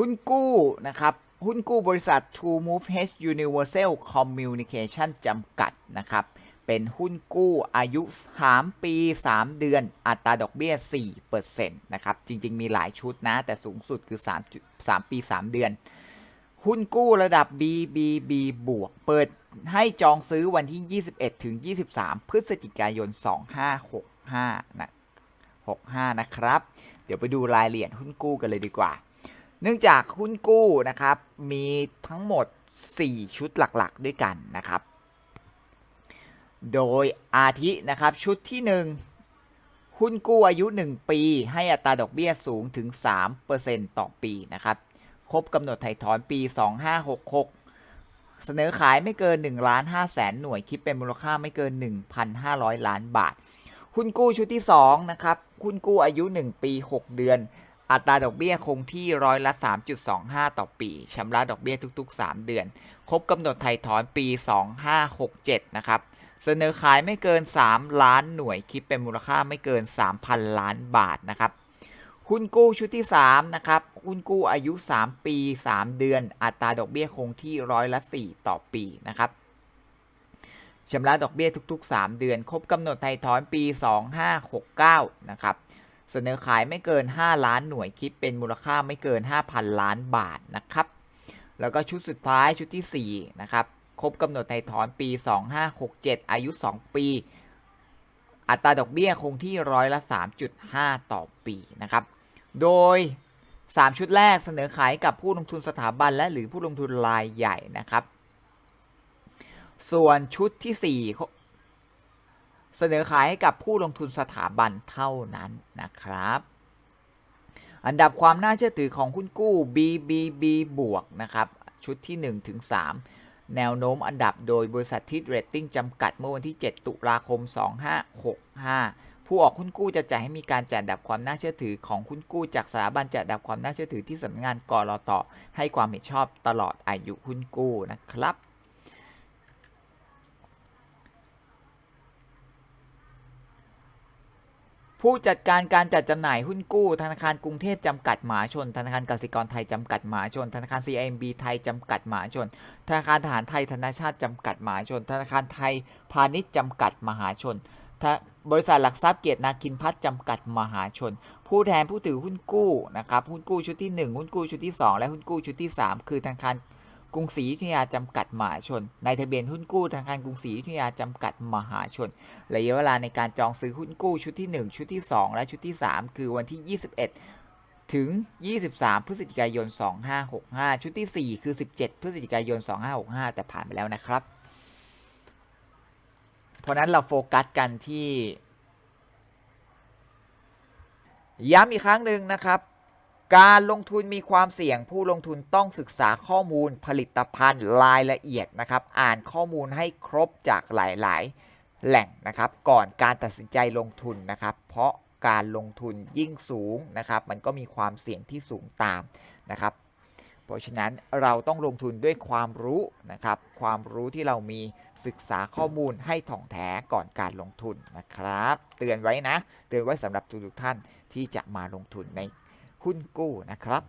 หุ้นกู้นะครับ หุ้นกู้บริษัท True Move H Universal Communication จำกัดนะครับ เป็นหุ้นกู้อายุ 3 ปี 3 เดือน อัตราดอกเบี้ย 4%นะครับ จริง ๆ มีหลายชุดนะ แต่สูงสุดคือ 3 3 ปี 3 เดือน หุ้นกู้ระดับ BBB บวก เปิดให้จองซื้อวันที่ 21 ถึง 23 พฤศจิกายน 2565นะ65 นะครับ เดี๋ยวไปดูรายละเอียดหุ้นกู้กันเลยดีกว่า เนื่องจากหุ้นกู้นะครับมีทั้งหมด 4 ชุดหลักๆ ด้วยกันนะครับ โดยอาทินะครับชุดที่ 1 หุ้นกู้อายุ 1 ปี ให้อัตราดอกเบี้ยสูงถึง 3%ต่อปีนะครับครบกำหนดไถ่ถอนปี 2566 เสนอขายไม่เกิน1ล้าน5แสนหน่วย คิดเป็นมูลค่าไม่เกิน 1,500 ล้านบาท หุ้นกู้ชุดที่ 2 นะครับ หุ้นกู้อายุ 1 ปี 6 เดือน อัตราดอกเบี้ยคงที่ร้อยละ 3.25 ต่อปีชำระดอกเบี้ยทุก ๆ 3 เดือน ครบกำหนดไถ่ถอนปี 2567 นะครับ เสนอขายไม่เกิน 3 ล้านหน่วยคิดเป็นมูลค่าไม่เกิน 3,000 ล้านบาทนะครับหุ้นกู้ชุดที่ 3 นะครับหุ้นกู้อายุ 3 ปี 3 เดือน อัตราดอกเบี้ยคงที่ร้อยละ 4 ต่อปีนะครับชำระดอกเบี้ยทุก ๆ 3 เดือน ครบกำหนดไถ่ถอนปี 2569 นะครับ เสนอขายไม่เกิน 5 ล้านหน่วยคิดเป็นมูลค่าไม่เกิน 5,000 ล้านบาทนะครับ แล้วก็ชุดสุดท้ายชุดที่ 4 นะครับ ครบกำหนดไถ่ถอนปี 2567 อายุ 2 ปี อัตราดอกเบี้ยคงที่ร้อยละ 3.5 ต่อปีนะครับ โดย 3 ชุดแรกเสนอขายกับผู้ลงทุนสถาบันและหรือผู้ลงทุนรายใหญ่นะครับ ส่วนชุดที่ 4 เสนอขายให้กับผู้ลงทุนสถาบันเท่านั้นนะครับ อันดับความน่าเชื่อถือของหุ้นกู้ BBB บวกนะครับชุดที่1ถึง3แนวโน้มอันดับโดยบริษัททิดเรตติ้งจำกัดเมื่อวันที่ 7 ตุลาคม 2565 ผู้ออกหุ้นกู้จะจ่ายให้มีการจัดอันดับความน่าเชื่อถือของหุ้นกู้จากสถาบันจัดอันดับความน่าเชื่อถือที่สำนักงานกรอตให้ความเห็นชอบตลอดอายุหุ้นกู้นะครับ ผู้จัดการการจัดจำหน่ายหุ้นกู้ ธนาคารกรุงเทพจำกัดหมหาชน ธนาคารกสิกรไทยจำกัดหมหาชน ธนาคาร CIMB ไทยจำกัดหมหาชน ธนาคารทหารไทยธนาชาติจำกัดมหาชน ธนาคารไทยพาณิชย์จำกัดมหาชน บริษัทหลักทรัพย์เกียรตินาคินพัฒน์จำกัดมหาชน ผู้แทนผู้ถือหุ้นกู้นะครับหุ้นกู้ชุดที่ 1 หุ้นกู้ชุดที่ 2 และหุ้นกู้ชุดที่ 3 คือธนาคาร กรุงศรีอยุธยาจำกัดมหาชน ในทะเบียนหุ้นกู้ธนาคารกรุงศรีอยุธยาจำกัดมหาชน ระยะเวลาในการจองซื้อหุ้นกู้ชุดที่ 1 ชุดที่ 2 และชุดที่ 3 คือวันที่ 21 ถึง 23 พฤศจิกายน 2565 ชุดที่ 4 คือ 17 พฤศจิกายน 2565 แต่ผ่านไปแล้วนะครับ เพราะนั้นเราโฟกัสกันที่ ย้ำอีกครั้งหนึ่งนะครับ การลงทุนมีความเสี่ยงผู้ลงทุนต้องศึกษาข้อมูลผลิตภัณฑ์รายละเอียดนะครับ อ่านข้อมูลให้ครบจากหลาย ๆ แหล่งนะครับ ก่อนการตัดสินใจลงทุนนะครับ เพราะการลงทุนยิ่งสูงนะครับ มันก็มีความเสี่ยงที่สูงตามนะครับ เพราะฉะนั้นเราต้องลงทุนด้วยความรู้นะครับ ความรู้ที่เรามีศึกษาข้อมูลให้ถ่องแท้ก่อนการลงทุนนะครับ เตือนไว้นะ เตือนไว้สำหรับทุกๆท่านที่จะมาลงทุนใน หุ้นกู้นะครับ